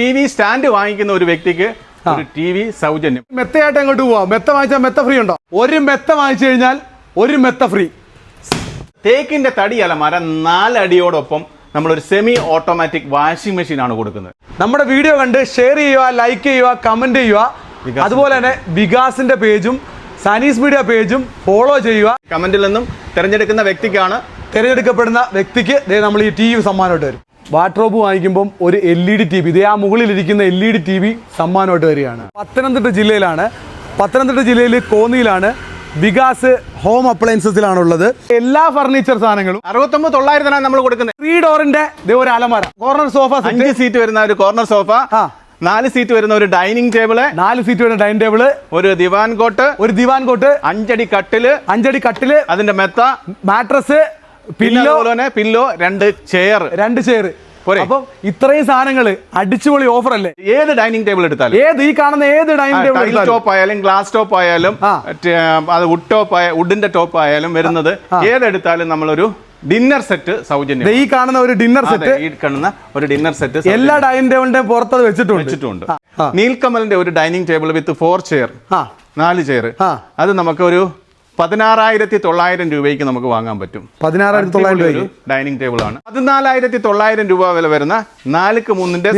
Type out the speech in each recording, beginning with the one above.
T V stand വാങ്ങിക്കുന്ന ഒരു വ്യക്തിക്ക് ഒരു ടി വി സൗജന്യം. മെത്തയായിട്ട് അങ്ങോട്ട് പോവാം. മെത്ത വാങ്ങിച്ചാൽ മെത്ത ഫ്രീ ഉണ്ടോ? ഒരു മെത്ത വാങ്ങിച്ചു കഴിഞ്ഞാൽ ഒരു മെത്ത ഫ്രീ തേക്കിന്റെ തടി അലമാര നാലടിയോടൊപ്പം ഒരു സെമി ഓട്ടോമാറ്റിക് വാഷിംഗ് മെഷീൻ ആണ് കൊടുക്കുന്നത്. നമ്മുടെ വീഡിയോ കണ്ട് ഷെയർ ചെയ്യുക ലൈക്ക് ചെയ്യുക കമന്റ് ചെയ്യുക. അതുപോലെ തന്നെ വികാസിന്റെ പേജും സനീസ് മീഡിയ പേജും ഫോളോ ചെയ്യുക. കമന്റിൽ നിന്നും തിരഞ്ഞെടുക്കുന്ന വ്യക്തിക്കാണ് തിരഞ്ഞെടുക്കപ്പെടുന്ന വ്യക്തിക്ക് ദേ നമ്മൾ ഈ ടി വി സമ്മാനമായിട്ട് വരും വാട്രോബ് വാങ്ങിക്കുമ്പം ഒരു L E D T V. ഇതേ ആ മുകളിലിരിക്കുന്ന L E D T V സമ്മാനമായിട്ട് വരികയാണ്. പത്തനംതിട്ട ജില്ലയിലാണ്. പത്തനംതിട്ട ജില്ലയിൽ കോന്നിയിലാണ് വികാസ് ഹോം അപ്ലയൻസസിലാണുള്ളത്. എല്ലാ ഫർണിച്ചർ സാധനങ്ങളും അറുപത്തൊമ്പത് തൊള്ളായിരത്തിനാണ് നമ്മൾ കൊടുക്കുന്നത്. ത്രീ ഡോറിന്റെ ഒരു അലമാര. കോർണർ സോഫ അഞ്ച് സീറ്റ് വരുന്ന ഒരു കോർണർ സോഫ. ആ. നാല് സീറ്റ് വരുന്ന ഒരു ഡൈനിങ് ടേബിൾ. നാല് സീറ്റ് വരുന്ന ഡൈനിങ് ടേബിൾ. ഒരു ദിവാൻ കോട്ട്. ഒരു ദിവാൻ കോട്ട്. അഞ്ചടി കട്ടിൽ. അഞ്ചടി കട്ടിൽ. അതിന്റെ മെത്ത. മാട്രസ്. പില്ലോ പില്ലോ രണ്ട് ചെയർ രണ്ട് ചെയർ? അപ്പം ഇത്രയും സാധനങ്ങൾ അടിച്ചുപൊളി ഓഫർ അല്ലേ? ഏത് ഡൈനിങ് ടേബിൾ എടുത്താലും. ഏത് ഈ കാണുന്ന ഏത് ഡൈനിങ് ടേബിൾ ടോപ്പ് ആയാലും ഗ്ലാസ് ടോപ്പ് ആയാലും അത് വുഡ് ടോപ്പ് ആയ വുഡിന്റെ ടോപ്പ് ആയാലും വരുന്നത് ഏതെടുത്താലും നമ്മളൊരു ഡിന്നർ സെറ്റ് സൗജന്യം. ഈ കാണുന്ന ഒരു ഡിന്നർ സെറ്റ് ഈ കാണുന്ന ഒരു ഡിന്നർ സെറ്റ് എല്ലാ ഡൈനിങ് ടേബിളിന്റെയും പുറത്തത് വെച്ചിട്ടുണ്ട്. വെച്ചിട്ടുണ്ട്. നീൽക്കമലിന്റെ ഒരു dining table with four chair നാല് ചെയർ. അത് നമുക്ക് ഒരു പതിനാറായിരത്തി തൊള്ളായിരം രൂപയ്ക്ക് നമുക്ക് വാങ്ങാൻ പറ്റും. പതിനാറായിരത്തി തൊള്ളായിരം രൂപ ഡൈനിങ് ടേബിൾ ആണ് പതിനാലായിരത്തി തൊള്ളായിരം രൂപ വില വരുന്ന നാലുക്ക് മൂന്നിന്റെ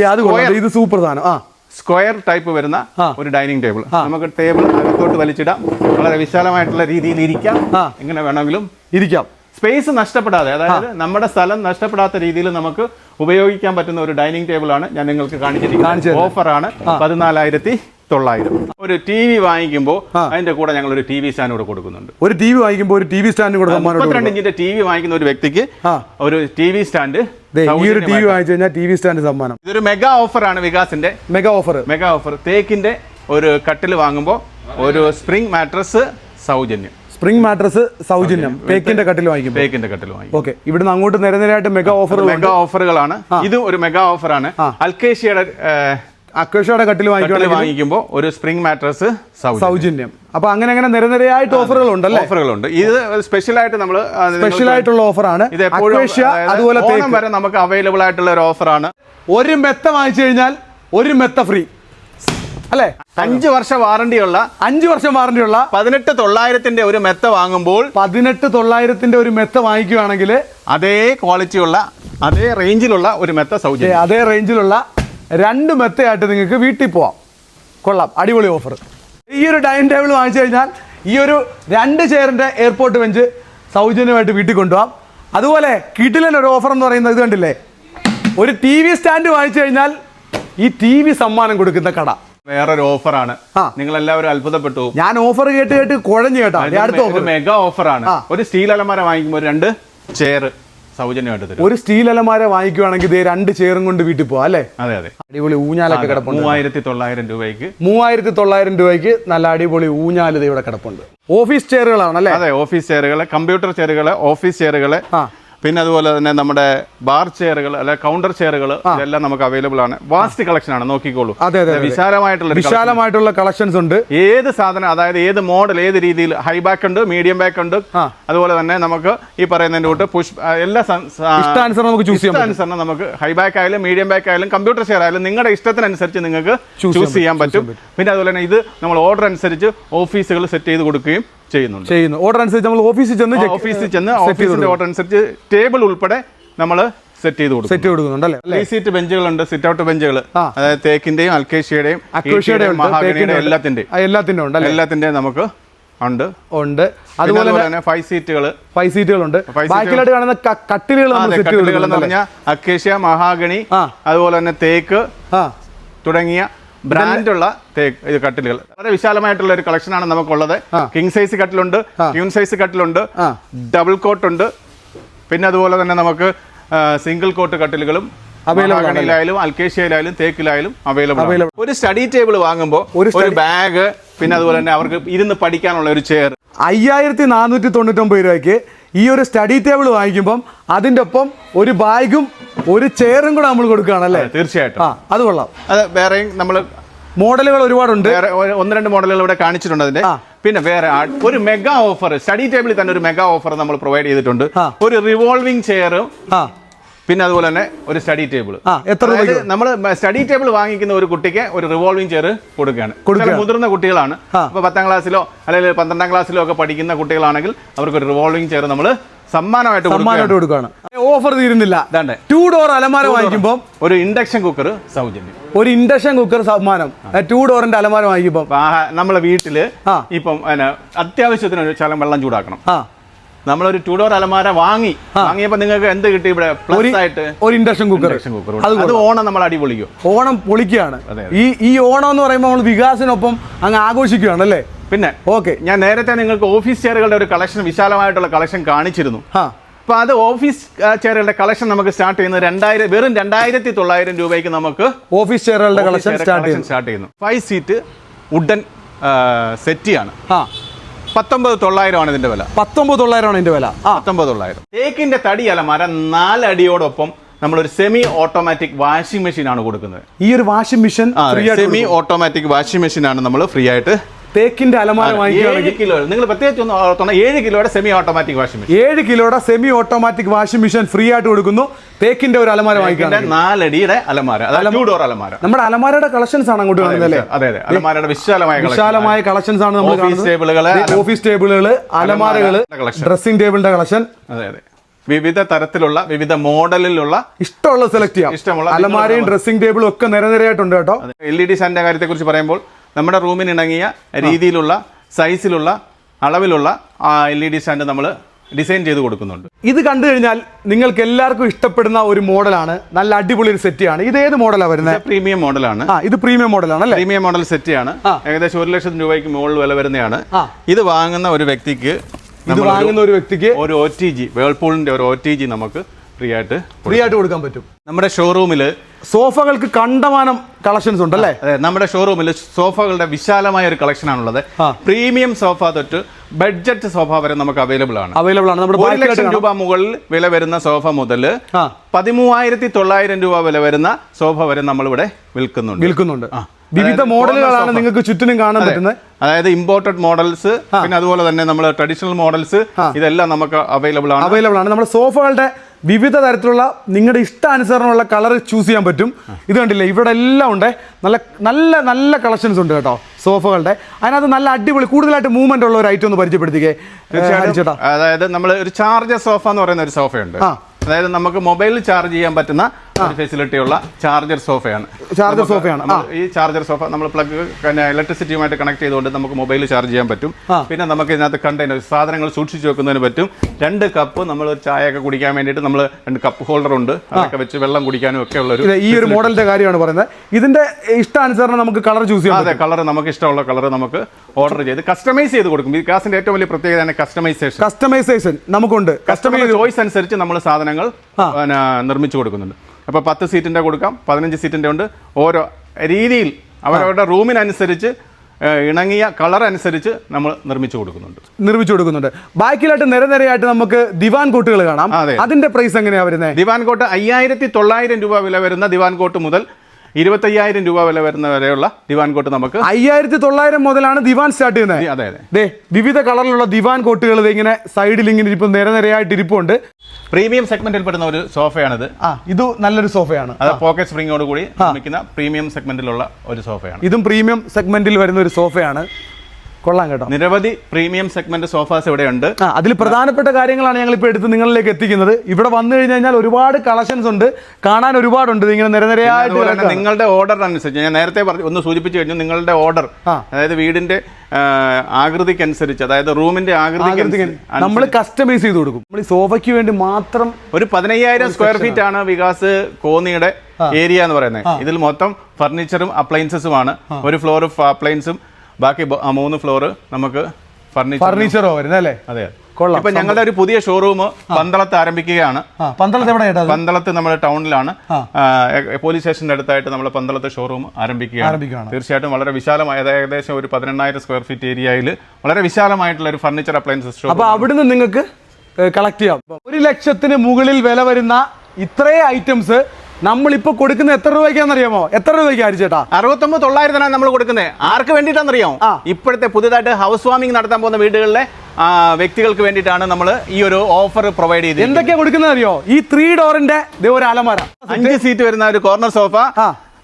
ഇത് സൂപ്പർ സാധനം ആ. സ്ക്വയർ ടൈപ്പ് വരുന്ന ഒരു ഡൈനിങ് ടേബിൾ നമുക്ക് ടേബിൾ അകത്തോട്ട് വലിച്ചിടാം. വളരെ വിശാലമായിട്ടുള്ള രീതിയിൽ ഇരിക്കാം. എങ്ങനെ വേണമെങ്കിലും ഇരിക്കാം. സ്പേസ് നഷ്ടപ്പെടാതെ അതായത് നമ്മുടെ സ്ഥലം നഷ്ടപ്പെടാത്ത രീതിയിൽ നമുക്ക് ഉപയോഗിക്കാൻ പറ്റുന്ന ഒരു ഡൈനിങ് ടേബിൾ ആണ് ഞാൻ നിങ്ങൾക്ക് കാണിച്ചു കാണിച്ചിരിക്കുന്നത്. ഓഫറാണ് പതിനാലായിരത്തി തൊള്ളായിരം. ഒരു ടി വി വാങ്ങിക്കുമ്പോൾ അതിന്റെ കൂടെ ഞങ്ങൾ ഒരു ടി വി സ്റ്റാൻഡ് കൂടെ കൊടുക്കുന്നുണ്ട്. ഒരു ടി വി വാങ്ങിക്കുമ്പോൾ ഒരു ടി വി സ്റ്റാൻഡ് കൂടെ മുപ്പത്തിരണ്ട് ഇഞ്ചിന്റെ ടി വി വാങ്ങിക്കുന്ന ഒരു വ്യക്തിക്ക് ഒരു ടി വി സ്റ്റാൻഡ് ഈ ഒരു ടി വി വാങ്ങിച്ചു കഴിഞ്ഞാൽ ടി വി സ്റ്റാൻഡ് സമ്മാനം. ഇതൊരു മെഗാ ഓഫറാണ് വികാസിന്റെ. Mega offer. Mega offer. തേക്കിന്റെ ഒരു കട്ടിൽ വാങ്ങുമ്പോൾ ഒരു സ്പ്രിംഗ് മാട്രസ് സൗജന്യം. സ്പ്രിംഗ് മാട്രസ് സൗജന്യം. തേക്കിന്റെ കട്ടിൽ വാങ്ങിക്കും തേക്കിന്റെ കട്ടിൽ വാങ്ങിക്കും. ഓക്കെ. ഇവിടുന്ന് അങ്ങോട്ട് നിരനിരയായിട്ട് മെഗാ ഓഫർ മെഗാ ഓഫറുകളാണ്. ഇത് ഒരു മെഗാ ഓഫറാണ്. അൽക്കേഷ്യയുടെ അക്വേഷയുടെ കട്ടിൽ വാങ്ങിക്കുകയാണെങ്കിൽ വാങ്ങിക്കുമ്പോൾ ഒരു സ്പ്രിംഗ് മാട്രസ് സൗജന്യം. അപ്പൊ അങ്ങനെ അങ്ങനെ നിരനിരയായിട്ട് ഓഫറുകൾ ഉണ്ടല്ലേ ഓഫറുകളുണ്ട്. ഇത് സ്പെഷ്യൽ ആയിട്ട് നമ്മൾ സ്പെഷ്യൽ ആയിട്ടുള്ള ഓഫറാണ്. ഇത് അക്വേഷ്യ അതുപോലെ തേക്ക്. വരെ നമുക്ക് അവൈലബിൾ ആയിട്ടുള്ള ഒരു ഓഫറാണ്. ഒരു മെത്ത വാങ്ങിച്ചു കഴിഞ്ഞാൽ ഒരു മെത്ത ഫ്രീ അല്ലെ? അഞ്ച് വർഷ വാറണ്ടിയുള്ള അഞ്ചു വർഷം വാറണ്ടിയുള്ള പതിനെട്ട് തൊള്ളായിരത്തിന്റെ ഒരു മെത്ത വാങ്ങുമ്പോൾ പതിനെട്ട് തൊള്ളായിരത്തിന്റെ ഒരു മെത്ത വാങ്ങിക്കുകയാണെങ്കിൽ അതേ ക്വാളിറ്റിയുള്ള അതേ റേഞ്ചിലുള്ള ഒരു മെത്ത സൗജന്യം. അതേ റേഞ്ചിലുള്ള രണ്ട് മെത്തയായിട്ട് നിങ്ങൾക്ക് വീട്ടിൽ പോവാം. കൊള്ളാം. അടിപൊളി ഓഫർ ഈ ഒരു ഡൈനിങ് ടേബിൾ വാങ്ങിച്ചു കഴിഞ്ഞാൽ ഈ ഒരു രണ്ട് ചെയറിന്റെ എയർപോർട്ട് ബെഞ്ച് സൗജന്യമായിട്ട് വീട്ടിൽ കൊണ്ടുപോകാം അതുപോലെ കിടിലൻ ഒരു ഓഫർ എന്ന് പറയുന്നത് ഇത് കണ്ടില്ലേ? ഒരു ടി വി സ്റ്റാൻഡ് വാങ്ങിച്ചു കഴിഞ്ഞാൽ ഈ ടി വി സമ്മാനം കൊടുക്കുന്ന കട. വേറൊരു ഓഫറാണ് ആണ്. നിങ്ങൾ എല്ലാവരും അത്ഭുതപ്പെട്ടു. ഞാൻ ഓഫർ കേട്ട് കേട്ട് കുഴഞ്ഞു കേട്ടോ. അടുത്ത ഓഫർ മെഗാ ഓഫറാണ് ഒരു സ്റ്റീൽ അലമാര വാങ്ങിക്കുമ്പോൾ രണ്ട് ചെയർ സൗജന്യമായിട്ട് തരും. ഒരു സ്റ്റീൽ അലമാര വാങ്ങിക്കുവാണെങ്കിൽ ഇതേ രണ്ട് ചെയറും കൊണ്ട് വീട്ടിൽ പോവാം അല്ലേ? അതെ അതെ. അടിപൊളി ഊഞ്ഞാലൊക്കെ കിടപ്പുണ്ട്. മൂവായിരത്തി തൊള്ളായിരം രൂപയ്ക്ക്. മൂവായിരത്തി തൊള്ളായിരം രൂപയ്ക്ക് നല്ല അടിപൊളി ഊഞ്ഞാലിത ഇവിടെ കിടപ്പുണ്ട്. ഓഫീസ് ചെയറുകളാണ് അല്ലേ? അതെ ഓഫീസ് ചെയറുകൾ കമ്പ്യൂട്ടർ ചെയറുകൾ ഓഫീസ് ചെയറുകൾ ആ. പിന്നെ അതുപോലെ തന്നെ നമ്മുടെ ബാർ ചെയറുകൾ അല്ലെ കൗണ്ടർ ചെയറുകൾ ഇതെല്ലാം നമുക്ക് അവൈലബിൾ ആണ്. വാസ്റ്റ് കളക്ഷൻ ആണ് നോക്കിക്കോളൂ. അതെ, അതെ. വിശാലമായിട്ടുള്ള വിശാലമായിട്ടുള്ള കളക്ഷൻസ് ഉണ്ട്. ഏത് സാധനം അതായത് ഏത് മോഡൽ ഏത് രീതിയിൽ ഹൈ ബാക്ക് ഉണ്ട് മീഡിയം ബാക്ക് ഉണ്ട് അതുപോലെ തന്നെ നമുക്ക് ഈ പറയുന്നതിന്റെ കൂട്ട് പുഷ് എല്ലാ നമുക്ക് ചൂസ് ചെയ്യാം നമുക്ക് ഹൈ ബാക്ക് ആയാലും മീഡിയം ബാക്ക് ആയാലും കമ്പ്യൂട്ടർ ചെയർ ആയാലും നിങ്ങളുടെ ഇഷ്ടത്തിനനുസരിച്ച് നിങ്ങൾക്ക് ചൂസ് ചെയ്യാൻ പറ്റും പിന്നെ അതുപോലെ തന്നെ ഇത് നമ്മൾ ഓർഡർ അനുസരിച്ച് ഓഫീസുകൾ സെറ്റ് ചെയ്ത് കൊടുക്കുകയും ചെയ്യുന്നുണ്ട്. ചെയ്യുന്നു. ഓർഡർ അനുസരിച്ച് നമ്മൾ ഓഫീസിൽ ചെന്ന് ഓഫീസിൽ ചെന്ന് ഓഫീസിന്റെ ഓർഡർ അനുസരിച്ച് ടേബിൾ ഉൾപ്പെടെ നമ്മൾ സെറ്റ് ചെയ്ത് കൊടുക്കും. സെറ്റ് കൊടുക്കുന്നുണ്ട് അല്ലേ? സീറ്റ് ബെഞ്ചുകളുണ്ട് സിറ്റ് ഔട്ട് ബെഞ്ചുകൾ അതായത് തേക്കിന്റെയും അൽക്കേഷ്യയുടെയും അക്വേഷ്യയുടെ ഈട്ടിയുടെയും, ഉണ്ട് മഹാഗണിയുടെയും എല്ലാത്തിന്റെയും. ആ, എല്ലാത്തിന്റെ ഉണ്ട് അല്ലേ? എല്ലാത്തിന്റെയും നമുക്ക് ഉണ്ട്. ഉണ്ട്. അതുപോലെ തന്നെ ഫൈവ് സീറ്റുകൾ ഫൈവ് സീറ്റുകൾ ഉണ്ട് ബാക്കിലായിട്ട് കാണുന്ന കട്ടിലുകൾ നമ്മൾ സെറ്റ് കട്ടിലുകൾ എന്ന്? പറഞ്ഞാൽ അക്കേഷ്യ മഹാഗണി അതുപോലെ തന്നെ തേക്ക് തുടങ്ങിയ ബ്രാൻഡുള്ള തേക്ക് കട്ടിലുകൾ. വളരെ വിശാലമായിട്ടുള്ള ഒരു കളക്ഷനാണ് നമുക്കുള്ളത്. കിങ് സൈസ് കട്ടിലുണ്ട് ക്യൂൺ സൈസ് കട്ടിലുണ്ട് ഡബിൾ കോട്ടുണ്ട് പിന്നെ അതുപോലെ തന്നെ നമുക്ക് സിംഗിൾ കോട്ട് കട്ടിലുകളും മഹാഗണിയിലായാലും അൽക്കേഷ്യയിലായാലും തേക്കിലായാലും അവൈലബിൾ അവൈലബിൾ ഒരു സ്റ്റഡി ടേബിൾ വാങ്ങുമ്പോൾ ഒരു ബാഗ് പിന്നെ അതുപോലെ തന്നെ അവർക്ക് ഇരുന്ന് പഠിക്കാനുള്ള ഒരു ചെയർ അയ്യായിരത്തി നാനൂറ്റി തൊണ്ണൂറ്റൊമ്പത് രൂപയ്ക്ക് ഈ ഒരു സ്റ്റഡി ടേബിൾ വാങ്ങിക്കുമ്പം അതിന്റെ ഒപ്പം ഒരു ബാഗും ഒരു ചെയറും കൂടെ നമ്മൾ കൊടുക്കുകയാണല്ലേ? തീർച്ചയായിട്ടും. ആ അത് കൊള്ളാം. അത് വേറെയും നമ്മൾ മോഡലുകൾ ഒരുപാടുണ്ട്. ഒന്ന് രണ്ട് മോഡലുകൾ ഇവിടെ കാണിച്ചിട്ടുണ്ട് അതിന്റെ. പിന്നെ വേറെ ഒരു മെഗാ ഓഫർ സ്റ്റഡി ടേബിളിൽ തന്നെ ഒരു മെഗാ ഓഫർ നമ്മൾ പ്രൊവൈഡ് ചെയ്തിട്ടുണ്ട്. ഒരു റിവോൾവിംഗ് ചെയറും പിന്നെ അതുപോലെ തന്നെ ഒരു സ്റ്റഡി ടേബിൾ എത്ര നമ്മൾ സ്റ്റഡി ടേബിൾ വാങ്ങിക്കുന്ന ഒരു കുട്ടിക്ക് ഒരു റിവോൾവിംഗ് ചെയർ കൊടുക്കുകയാണ്. മുതിർന്ന കുട്ടികളാണ്. അപ്പോൾ പത്താം ക്ലാസ്സിലോ അല്ലെങ്കിൽ പന്ത്രണ്ടാം ക്ലാസ്സിലോ ഒക്കെ പഠിക്കുന്ന കുട്ടികളാണെങ്കിൽ അവർക്ക് ഒരു റിവോൾവിംഗ് ചെയർ നമ്മൾ സമ്മാനമായിട്ട് സമ്മാനമായിട്ട് കൊടുക്കുകയാണ്. ഓഫർ തീരുന്നില്ല. ടു ഡോർ അലമാര വാങ്ങിക്കുമ്പോൾ ഒരു ഇൻഡക്ഷൻ കുക്കർ സൗജന്യം. ഒരു ഇൻഡക്ഷൻ കുക്കർ സമ്മാനം. ടു ഡോറിന്റെ അലമാര വാങ്ങിക്കുമ്പോൾ നമ്മളെ വീട്ടിൽ ഇപ്പം അത്യാവശ്യത്തിന് ഒരു ശലം വെള്ളം ചൂടാക്കണം. ആ. നമ്മളൊരു ടു ഡോർ അലമാര വാങ്ങി വാങ്ങിയപ്പോൾ നിങ്ങൾക്ക് എന്ത് കിട്ടി ഇവിടെ? പ്ലസ് ആയിട്ട് ഒരു ഇൻഡക്ഷൻ കുക്കർ കുക്കർ അത് ഓണം നമ്മൾ അടിപൊളിക്കും. ഓണം പൊളിക്കുകയാണ്. ഈ ഈ ഓണം എന്ന് പറയുമ്പോൾ നമ്മൾ വികാസിനൊപ്പം അങ്ങ് ആഘോഷിക്കുകയാണ് അല്ലേ? പിന്നെ ഓക്കെ. ഞാൻ നേരത്തെ നിങ്ങൾക്ക് ഓഫീസ് ചെയറുകളുടെ ഒരു കളക്ഷൻ വിശാലമായിട്ടുള്ള കളക്ഷൻ കാണിച്ചിരുന്നു. അപ്പോൾ അത് ഓഫീസ് ചെയറുകളുടെ കളക്ഷൻ നമുക്ക് സ്റ്റാർട്ട് ചെയ്യുന്നത് രണ്ടായിരം വെറും രണ്ടായിരത്തി തൊള്ളായിരം രൂപയ്ക്ക് നമുക്ക് ഓഫീസ് ചെയറുകളുടെ കളക്ഷൻ സ്റ്റാർട്ട് ചെയ്യുന്നു. ഫൈവ് സീറ്റ് വുഡൻ സെറ്റിയാണ് ആ. പത്തൊമ്പത് തൊള്ളായിരമാണ് ഇതിന്റെ വില. പത്തൊമ്പത് തൊള്ളായിരമാണ് ഇതിന്റെ വില. ആ. പത്തൊമ്പത് തൊള്ളായിരം. തേക്കിന്റെ തടി മരം നാലടിയോടൊപ്പം നമ്മളൊരു സെമി ഓട്ടോമാറ്റിക് വാഷിംഗ് മെഷീൻ ആണ് കൊടുക്കുന്നത്. ഈ ഒരു washing machine semi automatic washing machine ആണ് നമ്മൾ ഫ്രീ ആയിട്ട് തേക്കിന്റെ അലമാര വാങ്ങിക്കുകയാണെങ്കിൽ ഏഴ് കിലോ നിങ്ങൾ പ്രത്യേകിച്ച് ഒന്ന് ഓർത്തോണം. ഏഴ് കിലോയുടെ സെമി ഓട്ടോമാറ്റിക് വാഷിംഗ് മെഷീൻ ഏഴ് കിലോയുടെ semi automatic washing machine free ആയിട്ട് കൊടുക്കുന്നു. തേക്കിന്റെ ഒരു അലമാര വാങ്ങിക്കുകയാണെങ്കിൽ നാലടിയുടെ അലമാര ഡോർ അലമാര. നമ്മുടെ അലമാരയുടെ കളക്ഷൻസ് ആണ് അങ്ങോട്ട് കാണുന്നത് അല്ലേ? അതെ അതെ. അലമാരയുടെ വിശാലമായ. വിശാലമായ കളക്ഷൻസ് ആണ് നമ്മൾ ഓഫീസ് ടേബിളുകൾ, കാണുന്നത് ഓഫീസ് അലമാരകൾ ഡ്രസ്സിംഗ് ടേബിളിന്റെ കളക്ഷൻ അതെ അതെ. വിവിധ തരത്തിലുള്ള വിവിധ മോഡലിലുള്ള ഇഷ്ടമുള്ള സെലക്ട് ചെയ്യാം. ഇഷ്ടമുള്ള അലമാരയും ഡ്രസ്സിംഗ് ടേബിളും ഒക്കെ നിരനിരയായിട്ടുണ്ട് കേട്ടോ. എൽ ഇ ഡി സ്റ്റാൻഡിന്റെ കാര്യത്തെ കുറിച്ച് പറയുമ്പോൾ നമ്മുടെ റൂമിന് ഇണങ്ങിയ രീതിയിലുള്ള സൈസിലുള്ള അളവിലുള്ള ആ എൽ ഇ ഡി സ്റ്റാൻഡ് നമ്മൾ ഡിസൈൻ ചെയ്ത് കൊടുക്കുന്നുണ്ട്. ഇത് കണ്ടു കഴിഞ്ഞാൽ നിങ്ങൾക്ക് എല്ലാവർക്കും ഇഷ്ടപ്പെടുന്ന ഒരു മോഡലാണ്. നല്ല അടിപൊളി ഒരു സെറ്റിയാണ് ഇത് ഏത് മോഡലാണ് വരുന്നത് പ്രീമിയം മോഡലാണ്. ഇത് പ്രീമിയം മോഡലാണ് അല്ലേ? പ്രീമിയം മോഡൽ സെറ്റിയാണ് ആണ്. ഏകദേശം ഒരു ലക്ഷം രൂപയ്ക്ക് മുകളിൽ വില വരുന്നതാണ്. ഇത് വാങ്ങുന്ന ഒരു വ്യക്തിക്ക് ഇത് വാങ്ങുന്ന ഒരു വ്യക്തിക്ക് ഒരു ഒ ടി ജി വേൾപൂളിന്റെ ഒരു ഒ ടി ജി നമുക്ക് ഫ്രീ ആയിട്ട് ഫ്രീ ആയിട്ട് കൊടുക്കാൻ പറ്റും. നമ്മുടെ ഷോറൂമിൽ സോഫകൾക്ക് കണ്ടമാനം കളക്ഷൻസ് ഉണ്ട് അല്ലേ അതെ നമ്മുടെ ഷോറൂമിൽ സോഫകളുടെ വിശാലമായ ഒരു കളക്ഷൻ ആണുള്ളത്. പ്രീമിയം സോഫ തൊട്ട് ബഡ്ജറ്റ് സോഫ വരെ നമുക്ക് അവൈലബിൾ ആണ്. അവൈലബിൾ ആണ്. നമ്മുടെ ഒരു ലക്ഷം. രൂപ മുകളിൽ വില വരുന്ന സോഫ മുതൽ പതിമൂവായിരത്തി തൊള്ളായിരം രൂപ വില വരുന്ന സോഫ വരെ നമ്മളിവിടെ വിൽക്കുന്നുണ്ട്. വിൽക്കുന്നുണ്ട്. വിവിധ മോഡലുകളാണ് നിങ്ങൾക്ക് ചുറ്റിനും കാണാൻ പറ്റുന്നത്. അതായത് ഇമ്പോർട്ടഡ് മോഡൽസ് പിന്നെ അതുപോലെ തന്നെ നമ്മൾ ട്രഡീഷണൽ മോഡൽസ് ഇതെല്ലാം നമുക്ക് അവൈലബിൾ ആണ്. അവൈലബിൾ ആണ്. നമ്മുടെ സോഫകളുടെ വിവിധ തരത്തിലുള്ള നിങ്ങളുടെ ഇഷ്ടാനുസരണമുള്ള കളർ ചൂസ് ചെയ്യാൻ പറ്റും. ഇത് കണ്ടില്ലേ ഇവിടെ എല്ലാം ഉണ്ട്. നല്ല നല്ല നല്ല കളക്ഷൻസ് ഉണ്ട് കേട്ടോ സോഫകളുടെ അതിനകത്ത് നല്ല അടിപൊളി കൂടുതലായിട്ട് മൂവ്മെന്റ് ഉള്ള ഒരു ഐറ്റം ഒന്ന് പരിചയപ്പെടുത്തിക്കേ. തീർച്ചയായിട്ടും. അതായത് നമ്മൾ ഒരു ചാർജർ സോഫ എന്ന് പറയുന്ന ഒരു സോഫയുണ്ട്. അതായത് നമുക്ക് മൊബൈലിൽ ചാർജ് ചെയ്യാൻ പറ്റുന്ന ഒരു ഫെസിലിറ്റി ഉള്ള ചാർജർ സോഫയാണ് ചാർജർ സോഫയാണ് ഈ ചാർജർ സോഫ നമ്മൾ പ്ലഗ് പിന്നെ ഇലക്ട്രിസിറ്റിയുമായിട്ട് കണക്ട് ചെയ്തുകൊണ്ട് നമുക്ക് മൊബൈൽ ചാർജ് ചെയ്യാൻ പറ്റും. പിന്നെ നമുക്ക് ഇതിനകത്ത് കണ്ടെയ്നർ സാധനങ്ങൾ സൂക്ഷിച്ചു വെക്കുന്നതിന് പറ്റും. രണ്ട് കപ്പ് നമ്മൾ ചായ ഒക്കെ കുടിക്കാൻ വേണ്ടിയിട്ട് നമ്മൾ രണ്ട് കപ്പ് ഹോൾഡർ ഉണ്ട്. അതൊക്കെ വെച്ച് വെള്ളം കുടിക്കാനും ഒക്കെ ഉള്ള ഒരു ഈ ഒരു മോഡലിന്റെ കാര്യമാണ് പറയുന്നത്. ഇതിന്റെ ഇഷ്ടാനുസരണം നമുക്ക് കളർ ചൂസ് ചെയ്യാം അതെ കളർ നമുക്ക് ഇഷ്ടമുള്ള കളർ നമുക്ക് ഓർഡർ ചെയ്ത് കസ്റ്റമൈസ് ചെയ്ത് കൊടുക്കും. ഈ വികാസിന്റെ ഏറ്റവും വലിയ പ്രത്യേകതയാണ് കസ്റ്റമൈസേഷൻ കസ്റ്റമൈസേഷൻ നമുക്കുണ്ട്. കസ്റ്റമൈസ് ചോയ്സ് അനുസരിച്ച് നമ്മൾ സാധനങ്ങൾ നിർമ്മിച്ചു കൊടുക്കുന്നുണ്ട്. അപ്പോൾ പത്ത് സീറ്റിന്റെ കൊടുക്കാം പതിനഞ്ച് സീറ്റിന്റെ ഉണ്ട്. ഓരോ രീതിയിൽ അവരവരുടെ റൂമിനനുസരിച്ച് ഇണങ്ങിയ കളർ അനുസരിച്ച് നമ്മൾ നിർമ്മിച്ചു കൊടുക്കുന്നുണ്ട്. നിർമ്മിച്ചു കൊടുക്കുന്നുണ്ട്. ബാക്കിലായിട്ട് നിരനിരയായിട്ട് നമുക്ക് ദിവാൻ കോട്ടുകൾ കാണാം. അതിന്റെ പ്രൈസ് എങ്ങനെയാ വരുന്നത് ദിവാൻ കോട്ട് അയ്യായിരത്തി തൊള്ളായിരം രൂപ വില വരുന്ന ദിവാൻ കോട്ട് മുതൽ ഇരുപത്തയ്യായിരം രൂപ വില വരുന്ന വരെയുള്ള ദിവാൻ കോട്ട് നമുക്ക് അയ്യായിരത്തി തൊള്ളായിരം മുതലാണ് ദിവാൻ സ്റ്റാർട്ട് ചെയ്യുന്നത്. അതെ അതെ. ദേ വിവിധ കളറിലുള്ള ദിവാൻ കോട്ടുകൾ ഇങ്ങനെ സൈഡിൽ ഇങ്ങനെ ഇരിപ്പം നിരനിരയായിട്ട് ഇരിപ്പുണ്ട് പ്രീമിയം സെഗ്മെന്റിൽ പെടുന്ന ഒരു സോഫയാണിത്. ആ ഇത് നല്ലൊരു സോഫയാണ്. അത് പോക്കറ്റ് സ്പ്രിങ്ങോട് കൂടി നിർമ്മിക്കുന്ന പ്രീമിയം സെഗ്മെന്റിലുള്ള ഒരു സോഫയാണ്. ഇതും പ്രീമിയം സെഗ്മെന്റിൽ വരുന്ന ഒരു സോഫയാണ്. കൊള്ളാം കേട്ടോ. നിരവധി പ്രീമിയം സെഗ്മെന്റ് സോഫാസ് ഇവിടെയുണ്ട്. അതിൽ പ്രധാനപ്പെട്ട കാര്യങ്ങളാണ് ഞങ്ങൾ ഇപ്പോൾ എടുത്ത് നിങ്ങളിലേക്ക് എത്തിക്കുന്നത്. ഇവിടെ വന്നു കഴിഞ്ഞു കഴിഞ്ഞാൽ ഒരുപാട് കളക്ഷൻസ് ഉണ്ട്. കാണാൻ ഒരുപാടുണ്ട്. ഇങ്ങനെ നിരനിരയായിട്ട് നിങ്ങളുടെ ഓർഡർ അനുസരിച്ച് ഞാൻ നേരത്തെ പറഞ്ഞു ഒന്ന് സൂചിപ്പിച്ചു കഴിഞ്ഞു നിങ്ങളുടെ ഓർഡർ അതായത് വീടിന്റെ ആകൃതിക്കനുസരിച്ച് അതായത് റൂമിന്റെ ആകൃതിക്ക് നമ്മൾ കസ്റ്റമൈസ് ചെയ്ത് കൊടുക്കും. നമ്മൾ ഈ സോഫയ്ക്ക് വേണ്ടി മാത്രം ഒരു പതിനയ്യായിരം സ്ക്വയർ ഫീറ്റ് ആണ് വികാസ് കോന്നിയുടെ ഏരിയ എന്ന് പറയുന്നത്. ഇതിൽ മൊത്തം ഫർണിച്ചറും അപ്ലയൻസസുമാണ് ഒരു ഫ്ലോർ അപ്ലയൻസും ബാക്കി മൂന്ന് ഫ്ലോർ നമുക്ക് ഫർണിച്ചർ ഫർണിച്ചറോ വരുന്നത് അല്ലേ അതെ. കൊള്ളാം. ഇപ്പൊ ഞങ്ങളുടെ ഒരു പുതിയ ഷോറൂം പന്തളത്ത് ആരംഭിക്കുകയാണ്. പന്തളത്ത് എവിടെ കേട്ടത് പന്തളത്ത് നമ്മുടെ ടൗണിലാണ്. പോലീസ് സ്റ്റേഷന്റെ അടുത്തായിട്ട് നമ്മൾ പന്തളത്ത് ഷോറൂം ആരംഭിക്കുകയാണ്. തീർച്ചയായിട്ടും വളരെ വിശാലമായ ഏകദേശം ഒരു പതിനെണ്ണായിരം സ്ക്വയർ ഫീറ്റ് ഏരിയയിൽ വളരെ വിശാലമായിട്ടുള്ള ഒരു ഫർണിച്ചർ അപ്ലയൻസ് ഷോപ്പ് അപ്പൊ അവിടുന്ന് നിങ്ങൾക്ക് കളക്ട് ചെയ്യാം. ഒരു ലക്ഷത്തിന് മുകളിൽ വില വരുന്ന ഇത്രയും ഐറ്റംസ് നമ്മളിപ്പോൾ കൊടുക്കുന്ന എത്ര രൂപയ്ക്കാണെന്നറിയാമോ എത്ര രൂപയ്ക്ക് ഹരിച്ചേട്ടാ അറുപത്തൊമ്പത് തൊള്ളായിരത്തിനാണ് നമ്മൾ കൊടുക്കുന്നത്. ആർക്ക് വേണ്ടിയിട്ടാണെന്നറിയാമോ. ഇപ്പോഴത്തെ പുതിയതായിട്ട് ഹൗസ് വാമിംഗ് നടത്താൻ പോകുന്ന വീടുകളിലെ വ്യക്തികൾക്ക് വേണ്ടിയിട്ടാണ് നമ്മൾ ഈ ഒരു ഓഫർ പ്രൊവൈഡ് ചെയ്തത് എന്തൊക്കെയാ കൊടുക്കുന്നത് അറിയോ ഈ ത്രീ ഡോറിന്റെ ഒരു അലമാര. അഞ്ച് സീറ്റ് വരുന്ന ഒരു കോർണർ സോഫ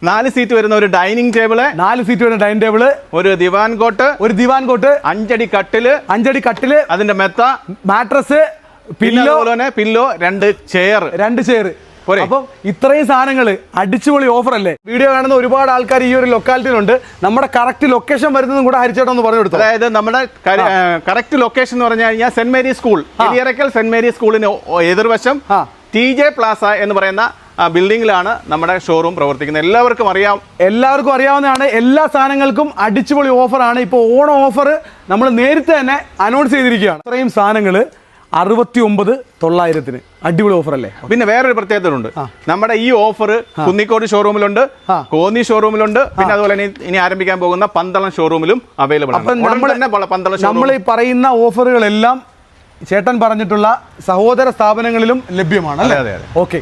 നാല് സീറ്റ് വരുന്ന ഒരു ഡൈനിങ് ടേബിൾ നാല് സീറ്റ് വരുന്ന ഡൈനിങ് ടേബിൾ ഒരു ദിവാൻ കോട്ട് ഒരു ദിവാൻ കോട്ട് അഞ്ചടി കട്ടിൽ അഞ്ചടി കട്ടിൽ അതിന്റെ മെത്ത മാട്രസ് പില്ലോ പില്ലോ രണ്ട് ചെയർ രണ്ട് ചെയർ പോരെ? അപ്പം ഇത്രയും സാധനങ്ങൾ അടിച്ചുപൊളി ഓഫർ അല്ലേ വീഡിയോ കാണുന്ന ഒരുപാട് ആൾക്കാർ ഈ ഒരു ലൊക്കാലിറ്റിയിലുണ്ട്. നമ്മുടെ കറക്റ്റ് ലൊക്കേഷൻ വരുന്നതും കൂടെ ഹരിച്ചേട്ടൻ ഒന്ന് പറഞ്ഞു കൊടുത്തു? അതായത് നമ്മുടെ കറക്റ്റ് ലൊക്കേഷൻ എന്ന് പറഞ്ഞു കഴിഞ്ഞാൽ saint Mary school. Eliyarackal saint Mary സ്കൂളിന് എതിർവശം. ടി ജെ പ്ലാസ എന്ന് പറയുന്ന ബിൽഡിംഗിലാണ് നമ്മുടെ ഷോറൂം പ്രവർത്തിക്കുന്നത്. എല്ലാവർക്കും അറിയാം. എല്ലാവർക്കും അറിയാവുന്നതാണ്. എല്ലാ സാധനങ്ങൾക്കും അടിച്ചുപൊളി ഓഫറാണ്. ഇപ്പോൾ ഓണം ഓഫർ നമ്മൾ നേരത്തെ തന്നെ അനൗൺസ് ചെയ്തിരിക്കുകയാണ്. ഇത്രയും സാധനങ്ങൾ അറുപത്തി ഒമ്പത് തൊള്ളായിരത്തിന്. അടിപൊളി ഓഫർ അല്ലേ പിന്നെ വേറൊരു പ്രത്യേകത ഉണ്ട് നമ്മുടെ ഈ ഓഫർ കുന്നിക്കോട് ഷോറൂമിലുണ്ട്. കോന്നി ഷോറൂമിലുണ്ട് പിന്നെ അതുപോലെ ഇനി ഇനി ആരംഭിക്കാൻ പോകുന്ന പന്തളം ഷോറൂമിലും അവൈലബിൾ ആണ്. നമ്മൾ തന്നെ പന്തളം നമ്മൾ ഈ പറയുന്ന ഓഫറുകളെല്ലാം ചേട്ടൻ പറഞ്ഞിട്ടുള്ള സഹോദര സ്ഥാപനങ്ങളിലും ലഭ്യമാണ് അല്ലേ? ഓക്കെ.